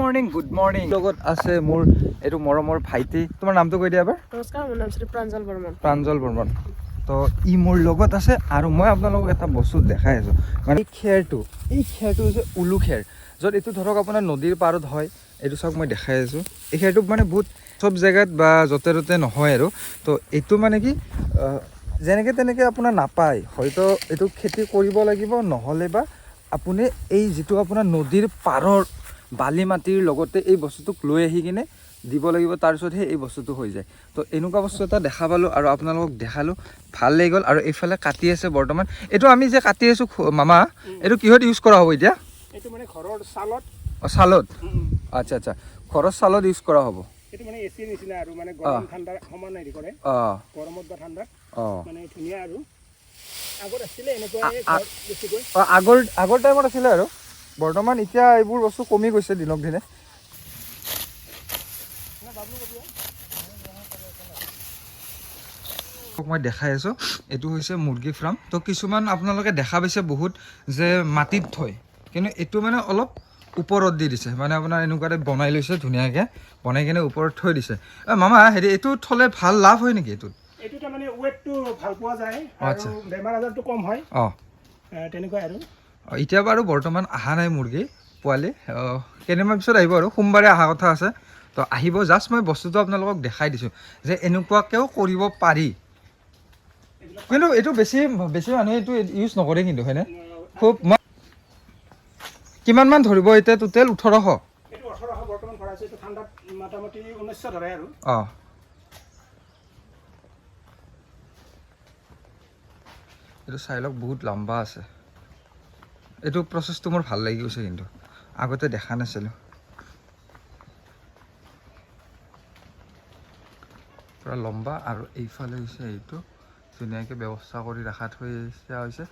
Morning good morning লগত আছে মোৰ এইটো মৰমৰ ভাইটি। তোমাৰ নামটো কৈ দিয়া এবাৰ। নমস্কাৰ মোৰ নাম শ্ৰী প্ৰাঞ্জল বৰ্মন। প্ৰাঞ্জল বৰ্মন। তো ই মোৰ লগত আছে আৰু মই আপোনালোকক এটা বস্তু দেখাই আছোঁ। মানে এই খেৰটো এই খেৰটো হৈছে উলু খেৰ য'ত এইটো ধৰক আপোনাৰ নদীৰ পাৰত হয় এইটো চাওক মই দেখাই আছোঁ। এই খেৰটো মানে বহুত চব জেগাত বা য'তে ত'তে নহয় আৰু। তো এইটো মানে কি যেনেকৈ তেনেকৈ আপোনাৰ নাপায় হয়তো এইটো খেতি কৰিব লাগিব নহ'লে বা আপুনি এই যিটো আপোনাৰ নদীৰ পাৰৰ বালি মাটিৰ লগতে এই বস্তুটোক লৈ আহি কিনে দিব লাগিব তাৰপিছতহে এই বস্তুটো হৈ যায়। তো এনেকুৱা বস্তু এটা দেখা পালোঁ আৰু আপোনালোকক দেখালোঁ ভালো লাগি গ'ল আৰু এইফালে কাটি আছে বৰ্তমান। এইটো আমি যে কাটি আছোঁ মামা এইটো কিহত ইউজ কৰা হ'ব এতিয়া? এইটো মানে ঘৰৰ ছালত। অঁ ছালত? আচ্ছা আচ্ছা। ঘৰৰ ছালত ইউজ কৰা হ'ব। এইটো মানে এচিৰ নিচিনা আৰু মানে গৰম সমান হেৰি কৰে। অঁ। গৰমত বা ঠাণ্ডাত। অঁ। মানে ধুনীয়া আৰু। আগত আছিলে অঁ আগৰ আগৰ টাইমত আছিলে আৰু। বৰ্তমান এতিয়া এইবোৰ বস্তু কমি গৈছে দিনক দিনে। মই দেখাই আছোঁ এইটো হৈছে মুৰ্গী ফাৰ্ম তো কিছুমান আপোনালোকে দেখা পাইছে বহুত যে মাটিত থয় কিন্তু এইটো মানে অলপ ওপৰত দি দিছে মানে আপোনাৰ এনেকুৱা টাইপ বনাই লৈছে ধুনীয়াকৈ বনাই কিনে ওপৰত থৈ দিছে। মামা হেৰি এইটো থ'লে ভাল লাভ হয় নেকি এইটোত? এইটো তাৰমানে ৱেটটো ভাল পোৱা যায় আচ্ছা। আৰু বেমাৰ আজাৰটো কম হয়। অঁ। তেনেকুৱাই আৰু। এতিয়া বাৰু বৰ্তমান অহা নাই মুৰ্গী পোৱালি। কেইদিনমান পিছত আহিব আৰু সোমবাৰে অহা কথা আছে। তো আহিব জাষ্ট মই বস্তুটো আপোনালোকক দেখাই দিছোঁ যে এনেকুৱাকৈও কৰিব পাৰি। কিন্তু এইটো বেছি বেছি মানুহে এইটো ইউজ নকৰে কিন্তু হয়নে? খুব মই কিমানমান ধৰিব এতিয়া টোটেল ওঠৰশ? চাই লওক বহুত লম্বা আছে। এইটো প্ৰচেছটো মোৰ ভাল লাগি গৈছে কিন্তু। আগতে দেখা নাছিলোঁ। পূৰা লম্বা আৰু এইফালে হৈছে এইটো। ধুনীয়াকৈ ব্যৱস্থা কৰি ৰখা থৈ দিয়া হৈছে।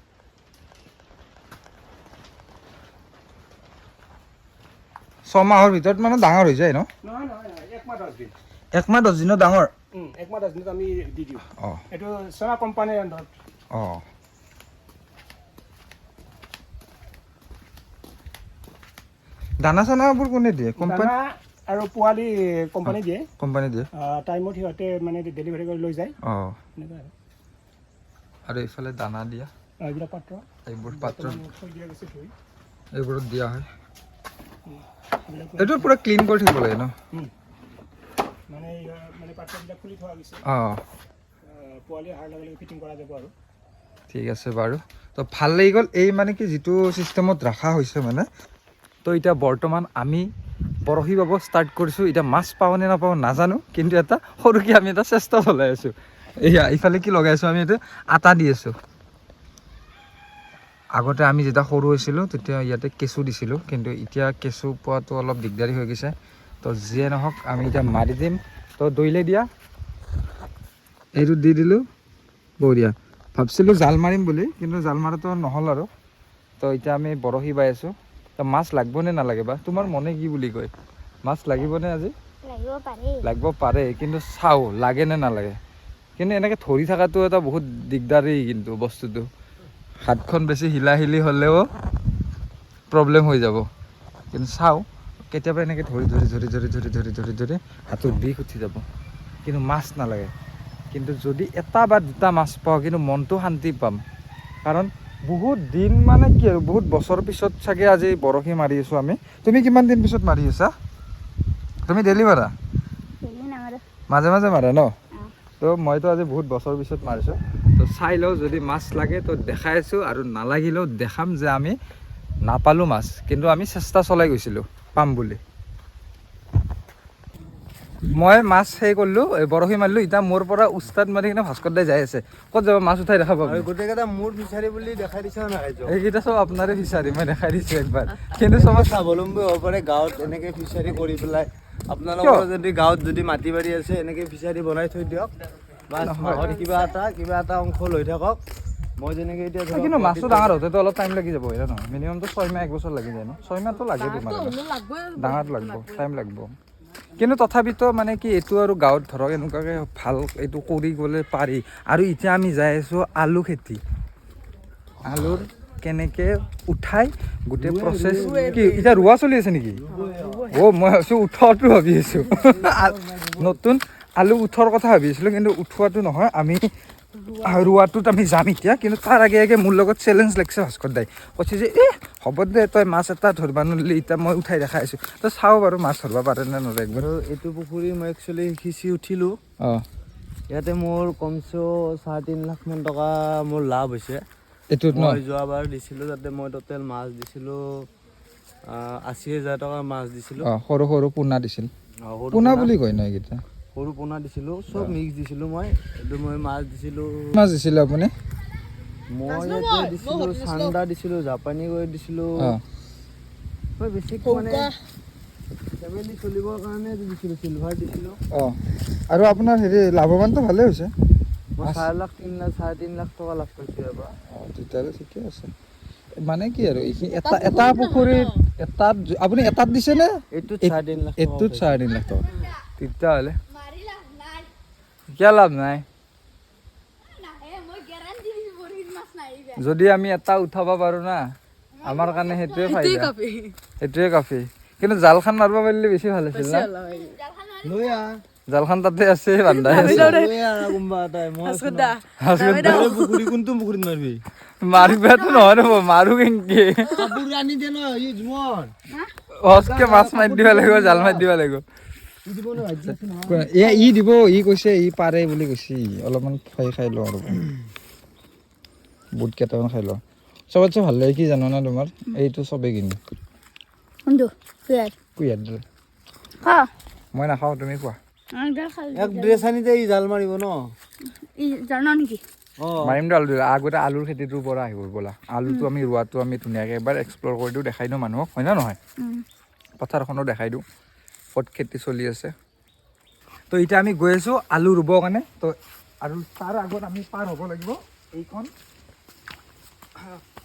ছমাহৰ ভিতৰত মানে ডাঙৰ হৈ যায় ন? একমাহ দহ দিনত ডাঙৰ? উম, একমাহ দহ দিনত আমি দি দিওঁ। অঁ। এইটো চনা কোম্পানীৰ আণ্ডাৰত। অঁ। দানা চানাবোৰ কোনে দিয়ে? কোম্পানী আৰু পোৱালি কোম্পানী দিয়ে। কোম্পানী দিয়ে। টাইমত সিহঁতে মানে ডেলিভাৰী কৰি লৈ যায়। অঁ। আৰু। এইফালে দানা দিয়া। এইবিলাক পাত্ৰ। এইবোৰ ধুই। এইবোৰত দিয়া হয়। এইটো পূৰা ক্লিন কৰি থাকিব লাগে ন? মানে মানে পাত্ৰবিলাক খুলি থোৱা গৈছে। অঁ। পোৱালি অহাৰ লগে লগে ফিটিং কৰা যাব আৰু। ঠিক আছে বাৰু। তো ভালো লাগি গ'ল। এই মানে কি যিটো ছিষ্টেমত ৰখা হৈছে মানে তো এতিয়া বৰ্তমান আমি বৰশী বাব ষ্টাৰ্ট কৰিছোঁ। এতিয়া মাছ পাওঁ নে নাপাওঁ নাজানো, কিন্তু এটা সৰুকৈ আমি এটা চেষ্টা চলাই আছোঁ। এয়া ইফালে কি লগাই আছোঁ আমি এইটো, আটা দি আছোঁ। আগতে আমি যেতিয়া সৰু হৈছিলোঁ তেতিয়া ইয়াতে কেঁচু দিছিলোঁ, কিন্তু এতিয়া কেঁচু পোৱাটো অলপ দিগদাৰী হৈ গৈছে। তো যিয়ে নহওক, আমি এতিয়া মাৰি দিম। তো দৈলে দিয়া। এইটো দি দিলোঁ। বঢ়িয়া ভাবছিলোঁ জাল মাৰিম বুলি, কিন্তু জাল মাৰাটো নহ'ল আৰু। তো এতিয়া আমি বৰশী বাই আছোঁ। তো মাছ লাগব নে নালাগে বা? তোমাৰ মনে কি বুলি কয়? মাছ লাগিবনে আজি? লাগিব পাৰি। কিন্তু চাওঁ লাগে নে নালাগে? কিন্তু এনেকৈ ধৰি থকাটো এটা বহুত দিগদাৰী কিন্তু বস্তুটো। হাতখন বেছি হিলা হিলি হ'লেও প্ৰব্লেম হৈ যাব। কিন্তু চাওঁ কেতিয়াবা এনেকৈ ধৰি ধৰি ধৰি ধৰি ধৰি ধৰি ধৰি ধৰি হাতৰ বিষ উঠি যাব। কিন্তু মাছ নালাগে। কিন্তু যদি এটা বা দুটা মাছ পাওঁ কিন্তু মনটো শান্তি পাম। কাৰণ বহুত দিন মানে কি আৰু বহুত বছৰ পিছত চাগে আজি বৰশী মাৰি আছোঁ আমি। তুমি কিমান দিন পিছত মাৰি আছা? তুমি ডেইলি মাৰা? মাজে মাজে মাৰা ন? তো মইতো আজি বহুত বছৰ পিছত মাৰিছোঁ। তো চাই লওঁ যদি মাছ লাগে তো দেখাই আছোঁ আৰু নালাগিলেও দেখাম যে আমি নাপালোঁ মাছ। কিন্তু আমি চেষ্টা চলাই গৈছিলোঁ পাম বুলি। মই মাছ সেই কৰিলোঁ বৰশী মাৰিলোঁ এতিয়া মোৰ পৰা উস্তাদ মাৰি কিনে ভাস্কৰ দাই যাই আছে। ক'ত যাব? মাছ উঠাই দেখা পাব গোটেইকেইটা মোৰ ফিচাৰী বুলি দেখাই দিছে এইকেইটা চব আপোনাৰে ফিচাৰী মই দেখাই দিছোঁ একবাৰ। কিন্তু চব স্বাৱলম্বী হ'ব পাৰে গাঁৱত এনেকে ফিচাৰী কৰি পেলাই। আপোনালোকৰ যদি গাঁৱত যদি মাটি বাৰী আছে এনেকে ফিচাৰী বনাই থৈ দিয়ক। মাহত কিবা এটা কিবা এটা অংশ লৈ থাকক। মই যেনেকে এতিয়া কিন্তু মাছটো ডাঙৰ হওঁতেতো অলপ টাইম লাগি যাব হয় নহয়? মিনিমামটো ছয় মাহ এক বছৰ লাগি যায় ন? ছয় মাহটো লাগে তোমাৰ ডাঙৰ লাগব টাইম লাগব। কিন্তু তথাপিতো মানে কি এইটো আৰু গাঁৱত ধৰক এনেকুৱাকৈ ভালো এইটো কৰি গ'লে পাৰি। আৰু এতিয়া আমি যাই আছোঁ আলু খেতি। আলুৰ কেনেকে উঠাই গোটেই প্ৰচেছ কি, এতিয়া ৰোৱা চলি আছে নেকি? অ' মই ভাবিছোঁ উঠোৱাটো ভাবি আছোঁ। নতুন আলু উঠোৱাৰ কথা ভাবি আছিলোঁ, কিন্তু উঠোৱাটো নহয়, আমি ৰোৱাটোত আমি যাম এতিয়া কিন্তু তাৰ আগে আগে মোৰ লগত চেলেঞ্জ লাগিছে ভাস্কৰ দাই। কৈছে যে এ হ'ব দে তই মাছ এটা ধৰিব নোৱাৰিলি এতিয়া মই উঠাই দেখাই আছোঁ। তই চাওঁ বাৰু মাছ ধৰিব পাৰে নে নোৱাৰে একবাৰ। এইটো পুখুৰী মই একচুৱেলি সিঁচি উঠিলোঁ। অঁ। ইয়াতে মোৰ কমচে চাৰে তিনি লাখ মান টকা মোৰ লাভ হৈছে। এইটোত মই যোৱাবাৰ দিছিলোঁ তাতে মই টোটেল মাছ দিছিলোঁ আশী হাজাৰ টকাৰ মাছ দিছিলোঁ। সৰু সৰু পোনা দিছিল। পোনা। বুলি কয় ন এইকেইটা? সৰু পোনা দিছিলোঁ চব মিক্স দিছিলোঁ মই। এইটো মই মাছ দিছিলোঁ। মাছ দিছিলে আপুনি? মই দিছিলোঁ চান্দা দিছিলোঁ জাপানী কৰি দিছিলোঁ। মই বেছি মানে ফেমিলি চলিবৰ কাৰণে দিছিলোঁ চিলভাৰ দিছিলোঁ। অঁ। আৰু আপোনাৰ হেৰি লাভৱানটো ভালেই হৈছে? মই চাৰি লাখ তিনি লাখ চাৰে তিনি লাখ টকা লাভ কৰিছোঁ ইয়াৰ পৰা। অঁ তেতিয়াহ'লে ঠিকে আছে। মানে কি আৰু এইখিনি এটা এটা পুখুৰীত এটাত আপুনি এটাত দিছেনে? এইটোত চাৰে তিনি লাখ এইটোত চাৰে তিনি লাখ টকা। তেতিয়াহ'লে। কিয় লাভ নাই? যদি আমি এটা উঠাব পাৰোঁ না আমাৰ কাৰণে সেইটোৱে ফাইদা। সেইটোৱে কাফি। কিন্তু জালখন মাৰিব পাৰিলে বেছি ভালো আছিল না? জালখন তাতে আছে বান্ধাই আছে। মাৰিবাতো নহয় ৰ'ব মাৰো কেনেকে সহজকে মাছ মাৰি দিব লাগিব জাল মাৰি দিব লাগিব। ই দিব এ ই দিব ই কৈছে ই পাৰে বুলি কৈছে ই। অলপমান খাই খাই লওঁ আৰু। বুট কেইটামান খাই লওঁ। চবতছে ভাল লাগে কি জানো না তোমাৰ? এইটো চবেই কিনি। মই নাখাওঁ তুমি খোৱা আমাৰ খাল এক ড্ৰেছ আনি দে ই জাল মাৰিব ন? ই জানো নেকি? অ। মাৰিম দে আলু আগতে আলুৰ খেতিটোৰ পৰা আহিব ব'লা। আলুটো আমি ৰোৱাটো আমি ধুনীয়াকৈ এবাৰ এক্সপ্ল'ৰ কৰি দিওঁ দেখাই দিওঁ মানুহক হয় নে নহয়? পথাৰখনো দেখাই দিওঁ। ক'ত খেতি চলি আছে। তো এতিয়া আমি গৈ আছোঁ আলু ৰুবৰ কাৰণে। তো আৰু তাৰ আগত আমি পাৰ হ'ব লাগিব এইখন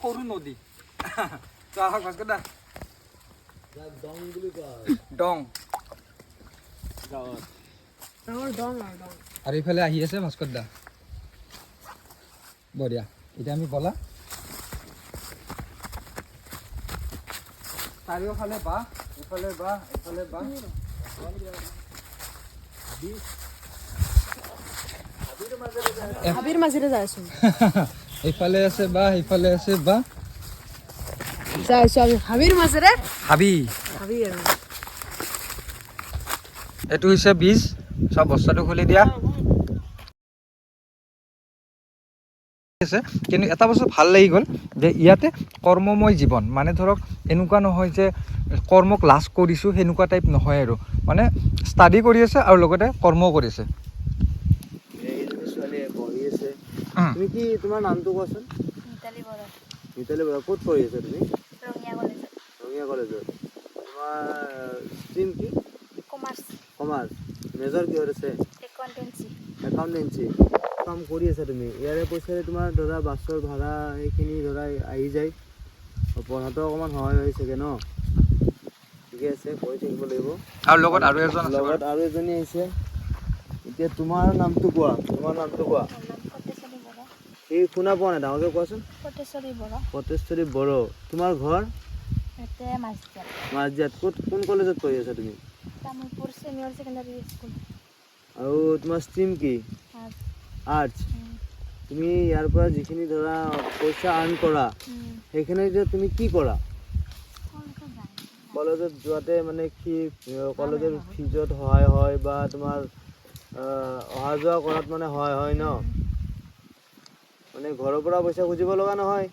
সৰু নদী। তো আহক দা। এইফালে আহি আছে ভাস্কৰ দা। বঢ়িয়া। এতিয়া আমি বলা। চাৰিওফালে বাঁহ। এইফালে বাঁহ হাবিৰ মাজেৰে যাই আছো বাঁহ এইফালে আছে বাঁহ যাই আছো আমি হাবিৰ মাজেৰে হাবি। হাবি আৰু। এইটো হৈছে বীজ। চব বস্তাটো খুলি দিয়া। আছে কিন্তু এটা বস্তু ভালো লাগি গ'ল যে ইয়াতে কৰ্মময় জীৱন মানে ধৰক এনেকুৱা নহয় যে কৰ্মক লাজ কৰিছোঁ সেনেকুৱা টাইপ নহয় আৰু। মানে ষ্টাডি কৰি আছে আৰু লগতে কৰ্মও ছোৱালীয়ে আছে। তুমি কি তোমাৰ নামটো কোৱাচোন? মিতালী বৰা। ক'ত পঢ়ি আছা তুমি? ৰঙিয়া কলেজত। তোমাৰ ষ্ট্ৰীম কি? কমাৰ্চ। কমাৰ্চ। মেজৰ কিহত আছে? একাউণ্টেঞ্চি। একাউণ্টেঞ্চি। কাম কৰি আছা তুমি। ইয়াৰে পইচাৰে তোমাৰ ধৰা বাছৰ ভাড়া সেইখিনি ধৰা আহি যায়। পঢ়াটো অকণমান সহায় হৈ চাগে ন? ঠিকে আছে কৰি থাকিব লাগিব। আৰু লগত আৰু এজন লগত আৰু এজনী আহিছে। এতিয়া তোমাৰ নামটো কোৱা? তোমাৰ নামটো কোৱা? এই শুনা পোৱা নাই ডাঙৰকৈ কোৱাচোন। কটেশ্বৰী বৰা। সতেশ্বৰী বড়ো। তোমাৰ ঘৰ? মাজদিয়াত। ক'ত কোন কলেজত পঢ়ি আছা তুমি? আৰু তোমাৰ ষ্ট্ৰীম কি? আৰ্টছ তুমি ইয়াৰ পৰা যিখিনি ধৰা পইচা আৰ্ণ কৰা সেইখিনি এতিয়া তুমি কি কৰা? কলেজত যোৱাতে মানে কি কলেজৰ ফিজত সহায় হয় বা তোমাৰ অহা যোৱা কৰাত মানে সহায় হয় ন? মানে ঘৰৰ পৰা পইচা খুজিব লগা নহয়।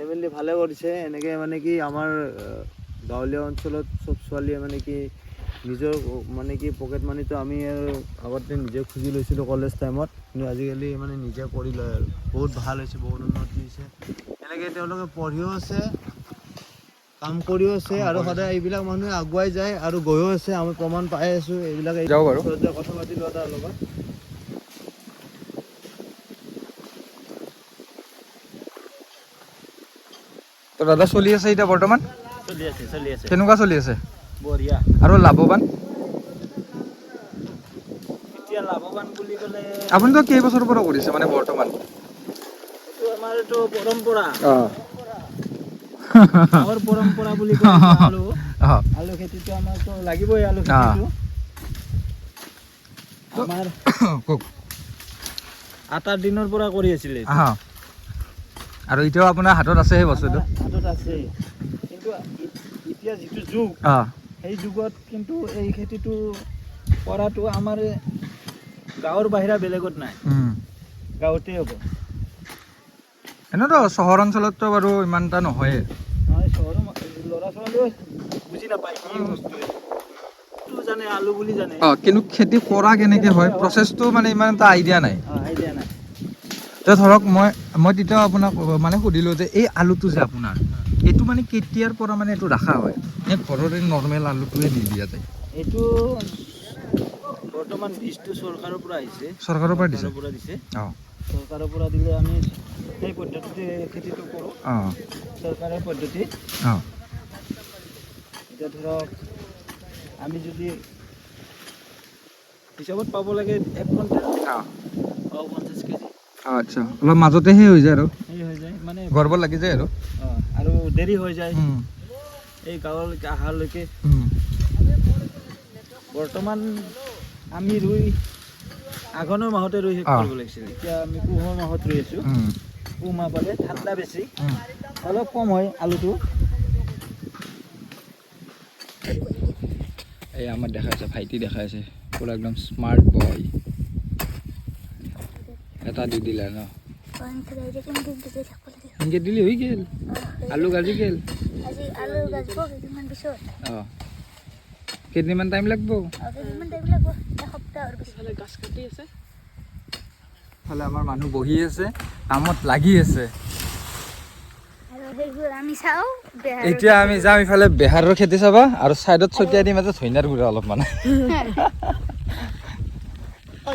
মেলি ভালে কৰিছে। এনেকৈ মানে কি আমাৰ গাঁৱলীয়া অঞ্চলত চব ছোৱালীয়ে মানে কি নিজৰ মানে কি পকেট মানিটো আমি আৰু আগতে নিজে খুজি লৈছিলোঁ কলেজ টাইমত কিন্তু আজিকালি মানে নিজে কৰি লয় আৰু। বহুত ভালো হৈছে বহুত উন্নতি হৈছে। এনেকৈ তেওঁলোকে পঢ়িও আছে কাম কৰিও আছে আৰু সদায় এইবিলাক মানুহে আগুৱাই যায় আৰু গৈও আছে আমি প্ৰমাণ পাই আছোঁ এইবিলাক কথা পাতিলোঁ তাৰ লগত। দাদা চলি আছে এতিয়া বৰ্তমান? চলি আছে চলি আছে। কেনেকুৱা চলি আছে? বঢ়িয়া। আৰু লাভৱান? এতিয়া লাভৱান বুলি ক'লে আপুনিতো কেইবছৰৰ পৰা কৰিছে মানে বৰ্তমান? আমাৰ এইটো পৰম্পৰা। অঁ। পৰম্পৰা বুলি কয় আলু। আলু খেতিটো আমাৰতো লাগিবই আলু খেতিটো। আমাৰ আটাৰ দিনৰ পৰা কৰি আছিলে। আৰু এতিয়াও আপোনাৰ হাতত আছে সেই বস্তুটো? হাতত আছে। কিন্তু এতিয়া যিটো যুগ সেই যুগত কিন্তু এই খেতিটো কৰাটো আমাৰ গাঁৱৰ বাহিৰা বেলেগত নাই। গাঁৱতে হ'ব। এনেতো চহৰ অঞ্চলততো বাৰু ইমান এটা নহয়ে। নহয় চহৰৰ ল'ৰা ছোৱালীও বুজি নাপায় কি বস্তু জানে আলু বুলি জানে। অঁ কিন্তু খেতি কৰা কেনেকৈ হয় প্ৰচেছটো মানে ইমান এটা আইডিয়া নাই। আইডিয়া নাই। এতিয়া ধৰক মই মই তেতিয়া আপোনাক মানে সুধিলোঁ যে এই আলুটো যে আপোনাৰ এইটো মানে কেতিয়াৰ পৰা মানে এইটো ৰখা হয়? নে ঘৰৰে নৰ্মেল আলুটোৱে দি দিয়া যায় এইটো বৰ্তমান বীজটো চৰকাৰৰ পৰা আহিছে। চৰকাৰৰ পৰা দিছে? পৰা দিছে। অঁ। চৰকাৰৰ পৰা দিলে আমি সেই পদ্ধতিতে খেতিটো কৰোঁ। অঁ। চৰকাৰৰ পদ্ধতি। অঁ। এতিয়া ধৰক আমি যদি হিচাপত পাব লাগে এক কুইণ্টেল। অঁ। পঞ্চাছ কেজি। আচ্ছা। অলপ মাজতে সেই হৈ যায় আৰু। সেই হৈ যায়। মানে গৰ্ব লাগি যায় আৰু। অঁ, আৰু দেৰি হৈ যায় এই গাঁৱলৈকে অহালৈকে উম, বৰ্তমান আমি ৰুই আঘোণৰ মাহতে ৰুই শেষ। কৰিব লাগিছিল। এতিয়া আমি পুহৰ মাহত ৰুই আছোঁ। পুহ মাহ পালে ঠাণ্ডা বেছি। অলপ কম হয় আলুটো। এই আমাৰ দেখাইছে ভাইটি দেখাইছে পুৰা একদম স্মাৰ্ট বয় এটা দি দিলা ন? এনেকৈ দিলি হৈ গেল? আলু গাজি গেল? আজি আলু গাজব কেইদিনমান পিছত। অঁ। কেইদিনমান টাইম লাগব? আৰু কেইদিনমান টাইম লাগব এসপ্তাহৰ পিছত। ফালে আমাৰ মানুহ বহি আছে কামত লাগি আছে। এতিয়া আমি যাম ইফালে বেহাৰৰ খেতি চাবা আৰু ছাইডত ছটিয়াই দিম এটা ধনিয়াৰ গুড়া অলপমান।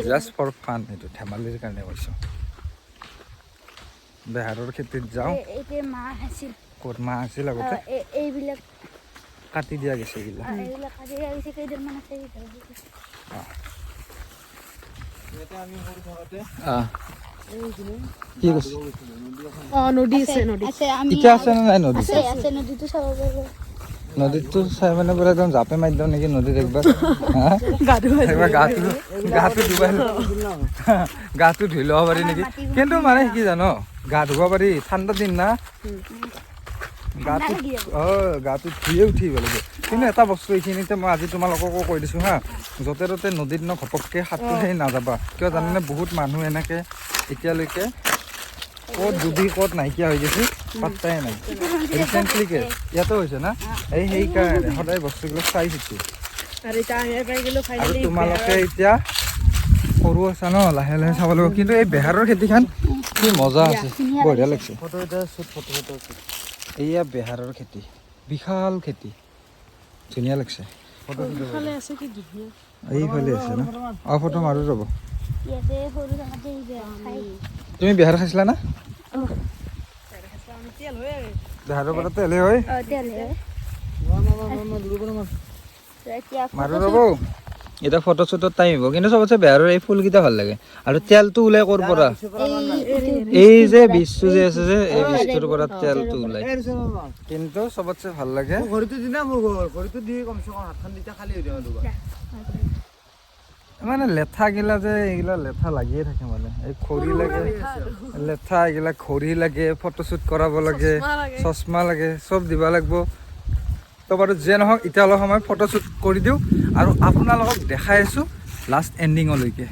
জাষ্ট ফৰ ফান এইটো ধেমালিৰ কাৰণে কৈছোঁ। বেহাৰৰ খেতিত যাওঁ। এই- মাহ আছিল ক'ত মাহ আছিল আগতে? এইবিলাক কাটি দিয়া গৈছে এইবিলাক। কেইদিনমান আছে কৈছে? আছে আমি আছে নে নাই নদীত আছে আছে নদীটো চাব পাৰিব। নদীতটো চাই মানে পুৰা একদম জাপে মাৰি দিওঁ নেকি নদীত একবাৰ? একবাৰ গাটো গাটো ডুবাই গাটো ধুই ল'ব পাৰি নেকি কিন্তু মানে কি জানো গা ধুব পাৰি ঠাণ্ডা দিন না গাটো। অঁ গাটো ধুয়ে উঠিব লাগে কিন্তু এটা বস্তু এইখিনিতে মই আজি তোমালোককো কৈ দিছোঁ হা য'তে ত'তে নদীত ন ঘপককৈ সাঁতোৰ নাযাবা কিয় জানানে বহুত মানুহ এনেকৈ এতিয়ালৈকে ক'ত ডুবি ক'ত নাইকিয়া হৈ গৈছে পাত্তাই নাই। ৰিচেণ্টলিকে ইয়াতো হৈছে না? এই সেইকাৰণে সদায় বস্তুবিলাক চাই চিতি আৰু তোমালোকে এতিয়া সৰু আছা ন লাহে লাহে চাব লাগিব। কিন্তু এই বেহাৰৰ খেতিখন কি মজা আছে বঢ়িয়া লাগিছে। ফটো এটা শ্বুট ফটো ফটো এইয়া বেহাৰৰ খেতি বিশাল খেতি। ধুনীয়া লাগিছে। এইফালে আছে ন? অঁ ফটো মাৰো ৰ'ব। তুমি বেহাৰ খাইছিলা না? বেহাৰৰ পৰা তেলে হয়। হে। মাৰো ৰ'ব। এতিয়া ফটো শ্বুটত টাইম হ'ব। কিন্তু চবতছে বেহাৰৰ এই ফুলকেইটা ভালো লাগে। আৰু তেলটো ওলাই ক'ৰ পৰা? এই- এই যে বীজটো যে আছে যে এই বীজটোৰ পৰা তেলটো ওলাই। কিন্তু চবতছে ভালো লাগে। মানে লেথা গিলা যে এগুলা লেঠা লাগিয়ে থাকে মানে। এই খড়ি লাগে লেঠা এগুলা খড়ি লাগে ফটোশ্বুট কৰাব লাগে চশমা লাগে। চব দিব লাগিব। তো বাৰু যে নহওক এতিয়া অলপ সময় ফটোশ্বুট কৰি দিওঁ। আৰু আপোনালোকক দেখাই আছোঁ লাষ্ট এণ্ডিঙলৈকে